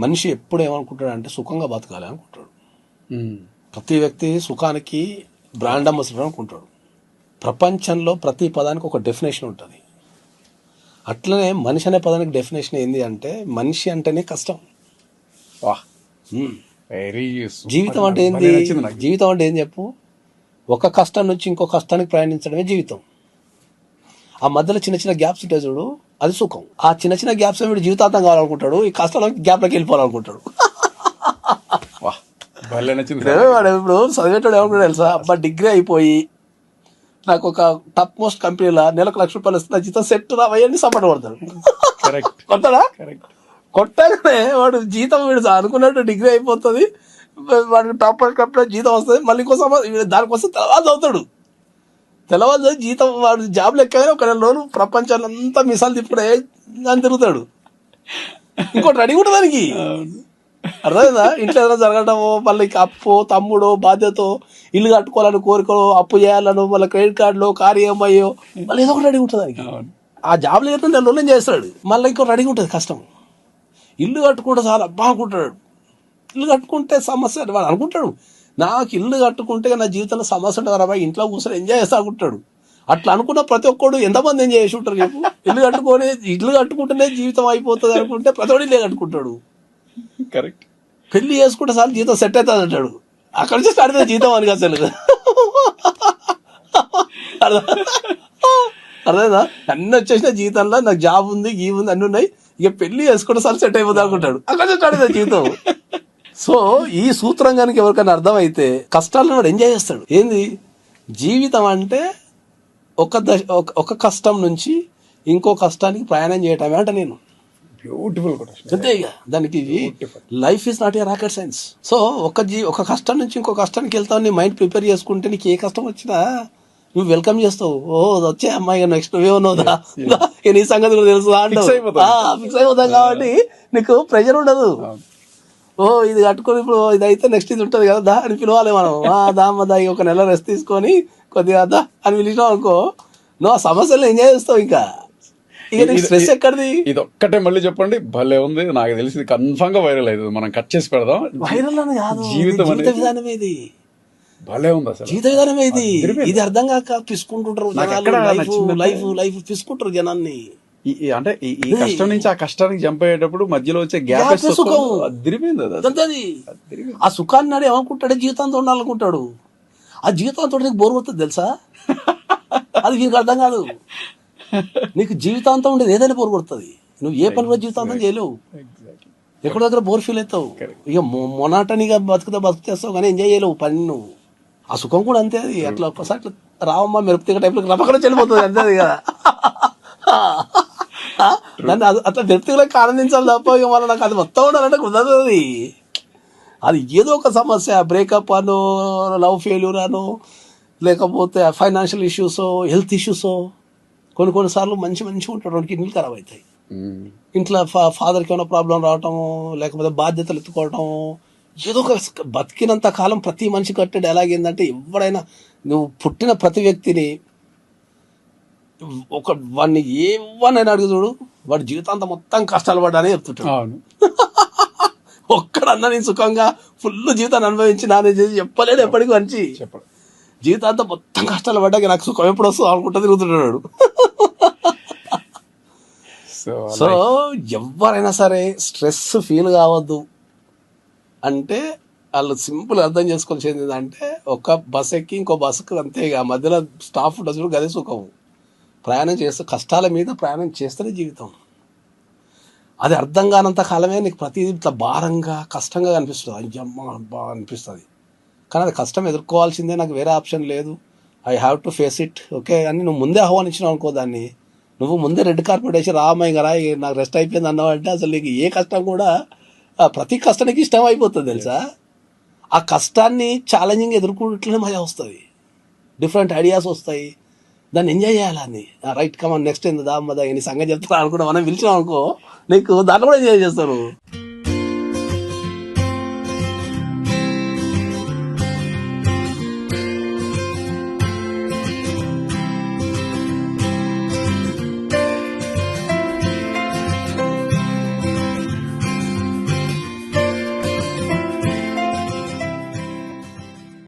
మనిషి ఎప్పుడు ఏమనుకుంటాడు అంటే సుఖంగా బతకాలి అనుకుంటాడు. ప్రతి వ్యక్తి సుఖానికి బ్రాండ్ అంబాసిడర్ అనుకుంటాడు. ప్రపంచంలో ప్రతి పదానికి ఒక డెఫినేషన్ ఉంటుంది. అట్లనే మనిషి అనే పదానికి డెఫినేషన్ ఏంది అంటే మనిషి అంటేనే కష్టం. వా. మ్మ్. వెరీ జీవితం అంటే ఏంది? జీవితం అంటే ఏం చెప్పు? ఒక కష్టం నుంచి ఇంకో కష్టానికి ప్రయాణించడమే జీవితం. ఆ మధ్యలో చిన్న చిన్న గ్యాప్స్ ఉంటాయి చూడు. అది సుఖం. ఆ చిన్న చిన్న గ్యాప్స్ వీడు జీవితాంతం కావాలనుకుంటాడు? ఈ కష్టంలో గ్యాప్లోకి వెళ్ళిపోవాలనుకుంటాడు? వాడు ఇప్పుడు చదివేటాడు ఏమనుకుంటాడు తెలుసా? అబ్బా డిగ్రీ అయిపోయి నాకు ఒక టాప్ మోస్ట్ కంపెనీలో నెలకు లక్ష రూపాయలు వస్తుంది జీతం సెట్ రావయ్యని సపోర్ట్ పడతాడు. కరెక్ట్. కొట్టగానే వాడు జీతం వీడు అనుకున్నట్టు డిగ్రీ అయిపోతుంది. వాడికి టాప్ మోస్ట్ కంపెనీలో జీతం వస్తుంది. మళ్ళీ ఇంకో సంవత్సరం వీడు దానికోసం తెలవాల్సి అవుతాడు తెలవాల్సి వచ్చి జీతం వాడు జాబ్ లెక్కగానే ఒక నెల రోజులు ప్రపంచాన్ని అంతా మిసాలు తిప్పుడే అని తిరుగుతాడు? ఇంకోటి రెడీ ఉంటుంది దానికి. అర్థమైందా? ఇంట్లో ఏదైనా జరగటము మళ్ళీ అప్పు తమ్ముడు బాధ్యత ఇల్లు కట్టుకోవాలని కోరికలు అప్పు చేయాలను మళ్ళీ క్రెడిట్ కార్డులో కార్ ఈఎంఐయో మళ్ళీ ఏదో ఒకటి రెడీ ఉంటుంది దానికి. ఆ జాబ్ లేకుండా నెల రోజులు చేస్తాడు? మళ్ళీ ఇంకో రెడీగా ఉంటుంది కష్టం. ఇల్లు కట్టుకుంటే చాలా అబ్బా అనుకుంటాడు. ఇల్లు కట్టుకుంటే సమస్య వాడు అనుకుంటాడు. నాకు ఇల్లు కట్టుకుంటే నా జీవితంలో సమస్య ఉంటుంది రా ఇంట్లో కూర్చొని ఎంజాయ్ చేస్తా అనుకుంటాడు అట్లా అనుకున్న ప్రతి ఒక్కడు ఎంతమంది ఎంజాయ్ చేసి ఉంటారు చెప్పు? ఇల్లు కట్టుకొని ఇల్లు కట్టుకుంటేనే జీవితం అయిపోతుంది అనుకుంటే ప్రతి ఒక్కడు ఇల్లే కట్టుకుంటాడు. కరెక్ట్ పెళ్ళి చేసుకుంటే సార్ జీతం సెట్ అవుతుంది అంటాడు. అక్కడ నుంచి స్టార్ట్ అవుతుంది జీతం అని అసలు. అర్థం- అర్థమైందా? అన్ని వచ్చేసిన జీతంలో నాకు జాబ్ ఉంది గీ ఉంది అన్ని ఉన్నాయి. ఇక పెళ్ళి చేసుకుంటే సార్ సెట్ అయిపోతుంది అనుకుంటాడు. అక్కడ నుంచి స్టార్ట్ అవుతుంది జీతం సో ఈ సూత్రం కనుక ఎవరికైనా అర్థమైతే కష్టాలను వాడు ఎంజాయ్ చేస్తాడు. ఏంది? జీవితం అంటే ఒక దశ ఒక- కష్టం నుంచి ఇంకో కష్టానికి ప్రయాణం చేయటమే అంట నేను. బ్యూటిఫుల్ అంతే ఇక. దానికి life is not a rocket science so ఒక జీ ఒక కష్టం నుంచి ఇంకో కష్టానికి వెళ్తావు నీ మైండ్ ప్రిపేర్ చేసుకుంటే నీకు ఏ కష్టం వచ్చినా నువ్వు వెల్కమ్ చేస్తావు. ఓ వచ్చే అమ్మాయి నెక్స్ట్ నువ్వేమన్నావుదా నీ సంగతి కూడా తెలుసు. ఫిక్స్ అయిపోతాం కాబట్టి నీకు ప్రెషర్ ఉండదు. ఓ ఇది కట్టుకొని ఇప్పుడు ఇది అయితే నెక్స్ట్ ఇది ఉంటుంది కదా దా అని పిలవాలి మనం. ఆ, దా అమ్మ దా ఒక నెల రెస్ట్ తీసుకొని కొద్దిగా దా అని పిలిచినావు అనుకో నువ్వు ఆ సమస్యలు ఎంజాయ్ చేస్తావు ఇంకా? స్ట్రెస్ ఎక్కడిది ఇది ఒక్కటే మళ్ళీ చెప్పండి. భలే ఉంది. నాకు తెలిసి కన్ఫామ్గా వైరల్ అవుతుంది. మనం కట్ చేసి పెడదాం. వైరల్ అని కాదు. జీవితం ఇది విధానం భలే ఉంది అసలు. జీవిత విధానం ఇది. ఇది అర్థం కాక పిసుకుంటుంటారు లైఫ్ లైఫ్ లైఫ్ పిసుకుంటారు జనాన్ని. అంటే ఈ కష్టం నుంచి ఆ కష్టానికి జంప్ అయ్యేటప్పుడు మధ్యలో వచ్చే గ్యాప్ సుఖం. అది. ఆ సుఖాన్ని నాడు ఏమనుకుంటాడు? జీవితంతో ఉండాలనుకుంటాడు. ఆ జీవితంతో నీకు బోర్ కొడుతుంది తెలుసా? అది నీకు అర్థం కాదు. నీకు జీవితాంతం ఉండేది ఏదైనా బోర్ కొడుతుంది. నువ్వు ఏ పని కూడా జీవితాంతం చేయలేవు. ఎక్కడో దగ్గర బోర్ ఫీల్ అవుతావు. ఇక మొనాటనిగా బతుకుతా బతుకుతేస్తావు కానీ ఎంజాయ్ చేయలేవు పని నువ్వు. ఆ సుఖం కూడా అంతే అది. అట్లా ఒక్కసారి రావమ్మ మెరుపుతీగ టైప్లో రపకన చెల్లిపోతుంది అంతే అది కదా? దాన్ని అది- అట్లా మెరుపుతీగలకు ఆనందించాలి తప్ప ఇక మళ్ళీ నాకు అది మొత్తం ఉండాలంటే కుదరదు అది. అది ఏదో ఒక సమస్య బ్రేకప్ అను లవ్ ఫెయిల్యూర్ అను లేకపోతే ఫైనాన్షియల్ ఇష్యూస్ హెల్త్ ఇష్యూస్ కొన్ని కొన్నిసార్లు మంచి మంచిగా ఉంటాడు కిడ్నీలు ఖరాబ్ అవుతాయి. మ్మ్. ఇంట్లో ఫా- ఫాదర్కి ఏమైనా ప్రాబ్లం రావటము లేకపోతే బాధ్యతలు ఎత్తుకోవటము ఏదో ఒక బతికినంత కాలం ప్రతి మనిషి కట్టేది ఎలాగేందంటే ఎవడైనా నువ్వు పుట్టిన ప్రతి వ్యక్తిని ఒక వాడిని ఏమనైనా అడుగు చూడు వాడి జీవితాంతం మొత్తం కష్టాలు పడ్డానే చెప్తుంటాడు. ఒక్కడన్నా నేను సుఖంగా ఫుల్ జీవితాన్ని అనుభవించి నానే చేసి చెప్పలేడు ఎప్పటికీ మంచి. చెప్పండి. జీవితాంతం మొత్తం కష్టాలు పడ్డాక నాకు సుఖం ఎప్పుడు వస్తుంది అనుకుంటా తిరుగుతుంటాడు సో ఎవరైనా సరే స్ట్రెస్ ఫీల్ కావద్దు. అంటే వాళ్ళు సింపుల్ అర్థం చేసుకోవాల్సింది ఏంటంటే ఒక బస్ ఎక్కి ఇంకో బస్సుకు అంతే మధ్యలో స్టాఫ్ ఉంటుంది గదే సుఖం ప్రయాణం చేస్తూ కష్టాల మీద ప్రయాణం చేస్తేనే జీవితం. అది అర్థం కానంత కాలమే నీకు ప్రతిదీ ఇట్లా భారంగా కష్టంగా అనిపిస్తుంది. అయ్యమ్మ అబ్బా అనిపిస్తుంది. కానీ అది కష్టం ఎదుర్కోవాల్సిందే నాకు వేరే ఆప్షన్ లేదు. I have to face it okay అని నువ్వు ముందే ఆహ్వానించినావు అనుకో దాన్ని. నువ్వు ముందే రెడ్ కార్పెట్ వేసి రామయ్య గారా నాకు రెస్ట్ అయిపోయింది అన్నావు అంటే అసలు నీకు ఏ కష్టం కూడా ప్రతి కష్టానికి ఇష్టం అయిపోతుంది తెలుసా? ఆ కష్టాన్ని ఛాలెంజింగ్ ఎదుర్కొంటూనే మజా వస్తుంది. డిఫరెంట్ ఐడియాస్ వస్తాయి. దాన్ని ఎంజాయ్ చేయాలని రైట్ కమాన్ నెక్స్ట్ ఏంది దా అమ్మదా నీ సంగతి చెప్తారా అనుకుంటా మనం పిలిచినాం అనుకో నీకు దాంట్లో కూడా ఎంజాయ్ చేస్తారు.